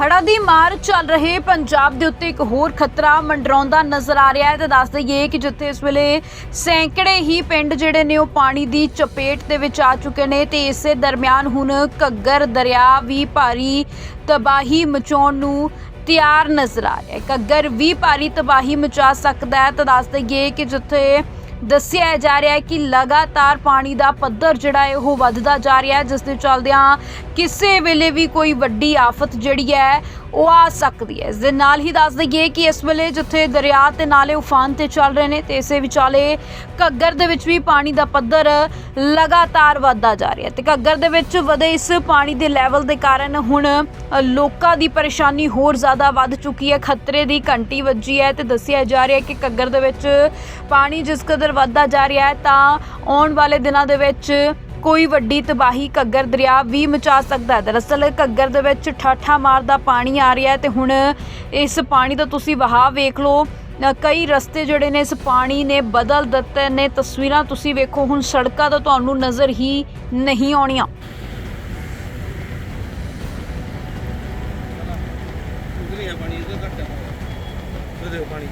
ਹੜ੍ਹਾਂ ਦੀ ਮਾਰ ਚੱਲ ਰਹੇ ਪੰਜਾਬ ਦੇ ਉੱਤੇ ਇੱਕ ਹੋਰ ਖਤਰਾ ਮੰਡਰਾਉਂਦਾ ਨਜ਼ਰ ਆ ਰਿਹਾ ਹੈ ਤੇ ਦੱਸ ਦਈਏ ਕਿ ਜਿੱਥੇ ਇਸ ਵੇਲੇ ਸੈਂਕੜੇ ਹੀ ਪਿੰਡ ਜਿਹੜੇ ਨੇ ਉਹ ਪਾਣੀ ਦੀ ਚਪੇਟ ਦੇ ਵਿੱਚ ਆ ਚੁੱਕੇ ਨੇ ਤੇ ਇਸੇ ਦਰਮਿਆਨ ਹੁਣ ਘੱਗਰ ਦਰਿਆ ਵੀ ਭਾਰੀ ਤਬਾਹੀ ਮਚਾਉਣ ਨੂੰ ਤਿਆਰ ਨਜ਼ਰ ਆ ਰਿਹਾ ਹੈ। ਘੱਗਰ ਵੀ ਭਾਰੀ ਤਬਾਹੀ ਮਚਾ ਸਕਦਾ ਹੈ ਤਾਂ ਦੱਸ ਦਈਏ ਕਿ ਜਿੱਥੇ ਦੱਸਿਆ ਜਾ ਰਿਹਾ ਹੈ ਕਿ ਲਗਾਤਾਰ ਪਾਣੀ ਦਾ ਪੱਧਰ ਜਿਹੜਾ ਹੈ ਉਹ ਵੱਧਦਾ ਜਾ ਰਿਹਾ ਹੈ, ਜਿਸ ਦੇ ਚੱਲਦਿਆਂ ਕਿਸੇ ਵੇਲੇ ਵੀ ਕੋਈ ਵੱਡੀ ਆਫਤ ਜਿਹੜੀ ਹੈ ਉਹ ਆ ਸਕਦੀ ਹੈ। ਇਸ ਦੇ ਨਾਲ ਹੀ ਦੱਸ ਦਈਏ ਕਿ ਇਸ ਵੇਲੇ ਜਿੱਥੇ ਦਰਿਆ ਤੇ ਨਾਲੇ ਉਫਾਨ ਤੇ ਚੱਲ ਰਹੇ ਨੇ, ਤੇ ਇਸੇ ਵਿਚਾਲੇ ਘੱਗਰ ਦੇ ਵਿੱਚ ਵੀ ਪਾਣੀ ਦਾ ਪੱਧਰ ਲਗਾਤਾਰ ਵੱਧਦਾ ਜਾ ਰਿਹਾ ਹੈ। ਤੇ ਘੱਗਰ ਦੇ ਵਿੱਚ ਵਧੇ ਇਸ ਪਾਣੀ ਦੇ ਲੈਵਲ ਦੇ ਕਾਰਨ ਹੁਣ ਲੋਕਾਂ ਦੀ ਪਰੇਸ਼ਾਨੀ ਹੋਰ ਜ਼ਿਆਦਾ ਵੱਧ ਚੁੱਕੀ ਹੈ। ਖਤਰੇ ਦੀ ਘੰਟੀ ਵੱਜੀ ਹੈ ਤੇ ਦੱਸਿਆ ਜਾ ਰਿਹਾ ਹੈ ਕਿ ਘੱਗਰ ਦੇ ਵਿੱਚ ਪਾਣੀ ਜਿਸ ਕਦਰ ਵੱਧਦਾ ਜਾ ਰਿਹਾ ਹੈ, ਤਾਂ ਆਉਣ ਵਾਲੇ ਦਿਨਾਂ ਦੇ ਵਿੱਚ ਕੋਈ ਵੱਡੀ ਤਬਾਹੀ ਘੱਗਰ ਦਰਿਆ ਵੀ ਮਚਾ ਸਕਦਾ ਹੈ। ਦਰਅਸਲ ਘੱਗਰ ਦੇ ਵਿੱਚ ਠਾਠਾ ਮਾਰਦਾ ਪਾਣੀ ਆ ਰਿਹਾ ਹੈ ਤੇ ਹੁਣ ਇਸ ਪਾਣੀ ਦਾ ਤੁਸੀਂ ਵਹਾਅ ਵੇਖ ਲਓ। ਕਈ ਰਸਤੇ ਜਿਹੜੇ ਨੇ ਇਸ ਪਾਣੀ ਨੇ ਬਦਲ ਦਿੱਤੇ ਨੇ। ਤਸਵੀਰਾਂ ਤੁਸੀਂ ਵੇਖੋ, ਹੁਣ ਸੜਕਾਂ ਦਾ ਤੁਹਾਨੂੰ ਨਜ਼ਰ ਹੀ ਨਹੀਂ ਆਉਣੀਆਂ। ਪਾਣੀ, ਇਧਰ ਘੱਟ ਹੈ ਪਾਣੀ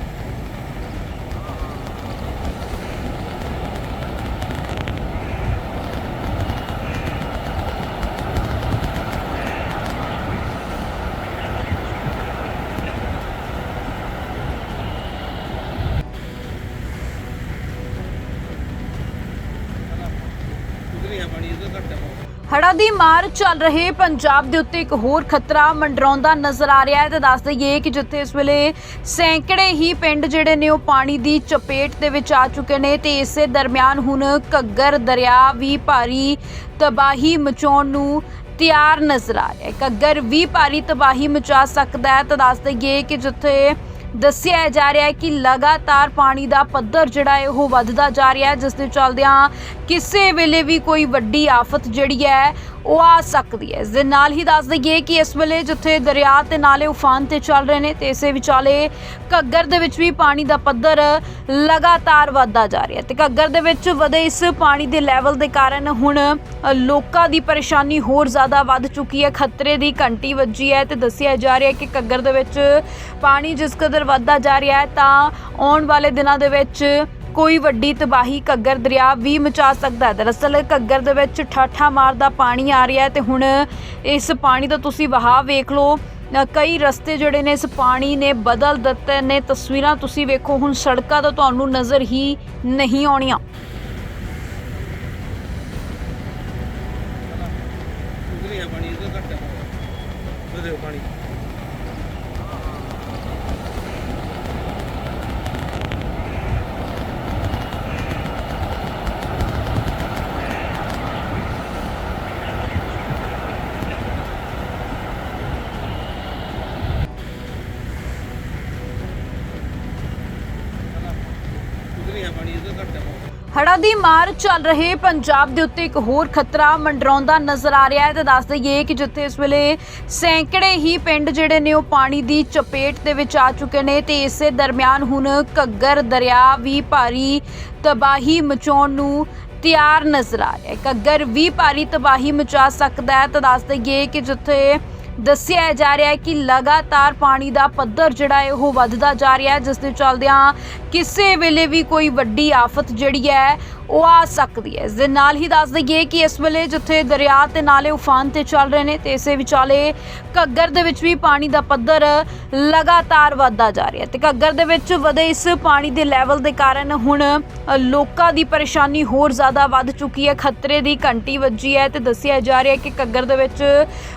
ਉਧਰ ਹੀ ਪਾਣੀ ਇਧਰ ਘੱਟ ਹੈ। ਹੜ੍ਹਾਂ ਦੀ ਮਾਰ ਚੱਲ ਰਹੇ, ਪੰਜਾਬ ਦੇ ਉੱਤੇ ਇੱਕ ਹੋਰ ਖਤਰਾ ਮੰਡਰਾਉਂਦਾ ਨਜ਼ਰ ਆ ਰਿਹਾ ਹੈ ਤੇ ਦੱਸ ਦਈਏ ਕਿ ਜਿੱਥੇ ਇਸ ਵੇਲੇ ਸੈਂਕੜੇ ਹੀ ਪਿੰਡ ਜਿਹੜੇ ਨੇ ਉਹ ਪਾਣੀ ਦੀ ਚਪੇਟ ਦੇ ਵਿੱਚ ਆ ਚੁੱਕੇ ਨੇ ਤੇ ਇਸੇ ਦਰਮਿਆਨ ਹੁਣ ਘੱਗਰ ਦਰਿਆ ਵੀ ਭਾਰੀ ਤਬਾਹੀ ਮਚਾਉਣ ਨੂੰ ਤਿਆਰ ਨਜ਼ਰ ਆ ਰਿਹਾ ਹੈ। ਘੱਗਰ ਵੀ ਭਾਰੀ ਤਬਾਹੀ ਮਚਾ ਸਕਦਾ ਹੈ ਤਾਂ ਦੱਸ ਦਈਏ ਕਿ ਜਿੱਥੇ ਦੱਸਿਆ ਜਾ ਰਿਹਾ ਹੈ ਕਿ ਲਗਾਤਾਰ ਪਾਣੀ ਦਾ ਪੱਧਰ ਜਿਹੜਾ ਹੈ ਉਹ ਵੱਧਦਾ ਜਾ ਰਿਹਾ ਹੈ, ਜਿਸ ਦੇ ਚੱਲਦਿਆਂ ਕਿਸੇ ਵੇਲੇ ਵੀ ਕੋਈ ਵੱਡੀ ਆਫਤ ਜਿਹੜੀ ਹੈ ਉਹ ਆ ਸਕਦੀ ਹੈ। ਇਸ ਦੇ ਨਾਲ ਹੀ ਦੱਸ ਦਈਏ ਕਿ ਇਸ ਵੇਲੇ ਜਿੱਥੇ ਦਰਿਆ ਤੇ ਨਾਲੇ ਉਫਾਨ ਤੇ ਚੱਲ ਰਹੇ ਨੇ, ਤੇ ਇਸੇ ਵਿਚਾਲੇ ਘੱਗਰ ਦੇ ਵਿੱਚ ਵੀ ਪਾਣੀ ਦਾ ਪੱਧਰ ਲਗਾਤਾਰ ਵੱਧਦਾ ਜਾ ਰਿਹਾ ਹੈ। ਤੇ ਘੱਗਰ ਦੇ ਵਿੱਚ ਵਧੇ ਇਸ ਪਾਣੀ ਦੇ ਲੈਵਲ ਦੇ ਕਾਰਨ ਹੁਣ ਲੋਕਾਂ ਦੀ ਪਰੇਸ਼ਾਨੀ ਹੋਰ ਜ਼ਿਆਦਾ ਵੱਧ ਚੁੱਕੀ ਹੈ। ਖਤਰੇ ਦੀ ਘੰਟੀ ਵੱਜੀ ਹੈ ਤੇ ਦੱਸਿਆ ਜਾ ਰਿਹਾ ਹੈ ਕਿ ਘੱਗਰ ਦੇ ਵਿੱਚ ਪਾਣੀ ਜਿਸ ਕਦਰ ਵੱਧਦਾ ਜਾ ਰਿਹਾ ਹੈ, ਤਾਂ ਆਉਣ ਵਾਲੇ ਦਿਨਾਂ ਦੇ ਵਿੱਚ ਕੋਈ ਵੱਡੀ ਤਬਾਹੀ ਘੱਗਰ ਦਰਿਆ ਵੀ ਮਚਾ ਸਕਦਾ ਹੈ। ਦਰਅਸਲ ਘੱਗਰ ਦੇ ਵਿੱਚ ਠਾਠਾ ਮਾਰਦਾ ਪਾਣੀ ਆ ਰਿਹਾ ਹੈ ਤੇ ਹੁਣ ਇਸ ਪਾਣੀ ਦਾ ਤੁਸੀਂ ਵਹਾਅ ਵੇਖ ਲਓ। ਕਈ ਰਸਤੇ ਜਿਹੜੇ ਨੇ ਇਸ ਪਾਣੀ ਨੇ ਬਦਲ ਦਿੱਤੇ ਨੇ। ਤਸਵੀਰਾਂ ਤੁਸੀਂ ਵੇਖੋ, ਹੁਣ ਸੜਕਾਂ ਤਾਂ ਤੁਹਾਨੂੰ ਨਜ਼ਰ ਹੀ ਨਹੀਂ ਆਉਣੀਆਂ ਉਧਰ ਹੀ ਪਾਣੀ ਇਧਰ ਘੱਟ ਹੈ ਉਧਰ ਪਾਣੀ ਉਧਰ ਹੀ ਪਾਣੀ ਇਧਰ ਘੱਟ ਹੈ ਹੜ੍ਹਾਂ ਦੀ ਮਾਰ ਚੱਲ ਰਹੇ ਪੰਜਾਬ ਦੇ ਉੱਤੇ ਇੱਕ ਹੋਰ ਖਤਰਾ ਮੰਡਰਾਉਂਦਾ ਨਜ਼ਰ ਆ ਰਿਹਾ ਹੈ ਤੇ ਦੱਸ ਦਈਏ ਕਿ ਜਿੱਥੇ ਇਸ ਵੇਲੇ ਸੈਂਕੜੇ ਹੀ ਪਿੰਡ ਜਿਹੜੇ ਨੇ ਉਹ ਪਾਣੀ ਦੀ ਚਪੇਟ ਦੇ ਵਿੱਚ ਆ ਚੁੱਕੇ ਨੇ ਤੇ ਇਸੇ ਦਰਮਿਆਨ ਹੁਣ ਘੱਗਰ ਦਰਿਆ ਵੀ ਭਾਰੀ ਤਬਾਹੀ ਮਚਾਉਣ ਨੂੰ ਤਿਆਰ ਨਜ਼ਰ ਆ ਰਿਹਾ ਹੈ। ਘੱਗਰ ਵੀ ਭਾਰੀ ਤਬਾਹੀ ਮਚਾ ਸਕਦਾ ਹੈ ਤਾਂ ਦੱਸ ਦਈਏ ਕਿ ਜਿੱਥੇ ਦੱਸਿਆ ਜਾ ਰਿਹਾ ਹੈ ਕਿ ਲਗਾਤਾਰ ਪਾਣੀ ਦਾ ਪੱਧਰ ਜਿਹੜਾ ਹੈ ਉਹ ਵੱਧਦਾ ਜਾ ਰਿਹਾ ਹੈ, ਜਿਸ ਦੇ ਚੱਲਦਿਆਂ ਕਿਸੇ ਵੇਲੇ ਵੀ ਕੋਈ ਵੱਡੀ ਆਫਤ ਜਿਹੜੀ ਹੈ ਉਹ ਆ ਸਕਦੀ ਹੈ। ਇਸ ਦੇ ਨਾਲ ਹੀ ਦੱਸ ਦਈਏ ਕਿ ਇਸ ਵੇਲੇ ਜਿੱਥੇ ਦਰਿਆ ਤੇ ਨਾਲੇ ਉਫਾਨ ਤੇ ਚੱਲ ਰਹੇ ਨੇ, ਤੇ ਇਸੇ ਵਿਚਾਲੇ ਘੱਗਰ ਦੇ ਵਿੱਚ ਵੀ ਪਾਣੀ ਦਾ ਪੱਧਰ ਲਗਾਤਾਰ ਵੱਧਦਾ ਜਾ ਰਿਹਾ ਹੈ। ਤੇ ਘੱਗਰ ਦੇ ਵਿੱਚ ਵਧੇ ਇਸ ਪਾਣੀ ਦੇ ਲੈਵਲ ਦੇ ਕਾਰਨ ਹੁਣ ਲੋਕਾਂ ਦੀ ਪਰੇਸ਼ਾਨੀ ਹੋਰ ਜ਼ਿਆਦਾ ਵੱਧ ਚੁੱਕੀ ਹੈ। ਖਤਰੇ ਦੀ ਘੰਟੀ ਵੱਜੀ ਹੈ ਤੇ ਦੱਸਿਆ ਜਾ ਰਿਹਾ ਹੈ ਕਿ ਘੱਗਰ ਦੇ ਵਿੱਚ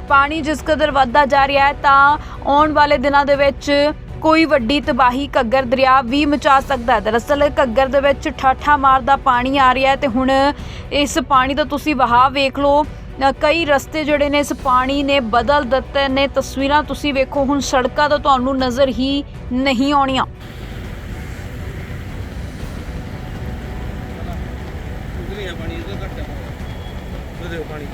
ਪਾਣੀ ਜਿਸ ਕਦਰ ਵੱਧਦਾ ਜਾ ਰਿਹਾ ਹੈ, ਤਾਂ ਆਉਣ ਵਾਲੇ ਦਿਨਾਂ ਦੇ ਵਿੱਚ ਕੋਈ ਵੱਡੀ ਤਬਾਹੀ ਘੱਗਰ ਦਰਿਆ ਵੀ ਮਚਾ ਸਕਦਾ ਹੈ। ਦਰਅਸਲ ਘੱਗਰ ਦੇ ਵਿੱਚ ਠਾਠਾ ਮਾਰਦਾ ਪਾਣੀ ਆ ਰਿਹਾ ਹੈ ਤੇ ਹੁਣ ਇਸ ਪਾਣੀ ਦਾ ਤੁਸੀਂ ਵਹਾਅ ਵੇਖ ਲਓ। ਕਈ ਰਸਤੇ ਜਿਹੜੇ ਨੇ ਇਸ ਪਾਣੀ ਨੇ ਬਦਲ ਦਿੱਤੇ ਨੇ। ਤਸਵੀਰਾਂ ਤੁਸੀਂ ਵੇਖੋ, ਹੁਣ ਸੜਕਾਂ ਤਾਂ ਤੁਹਾਨੂੰ ਨਜ਼ਰ ਹੀ ਨਹੀਂ ਆਉਣੀਆਂ। ਪਾਣੀ ਇਧਰ ਘੱਟ ਹੈ ਪਾਣੀ।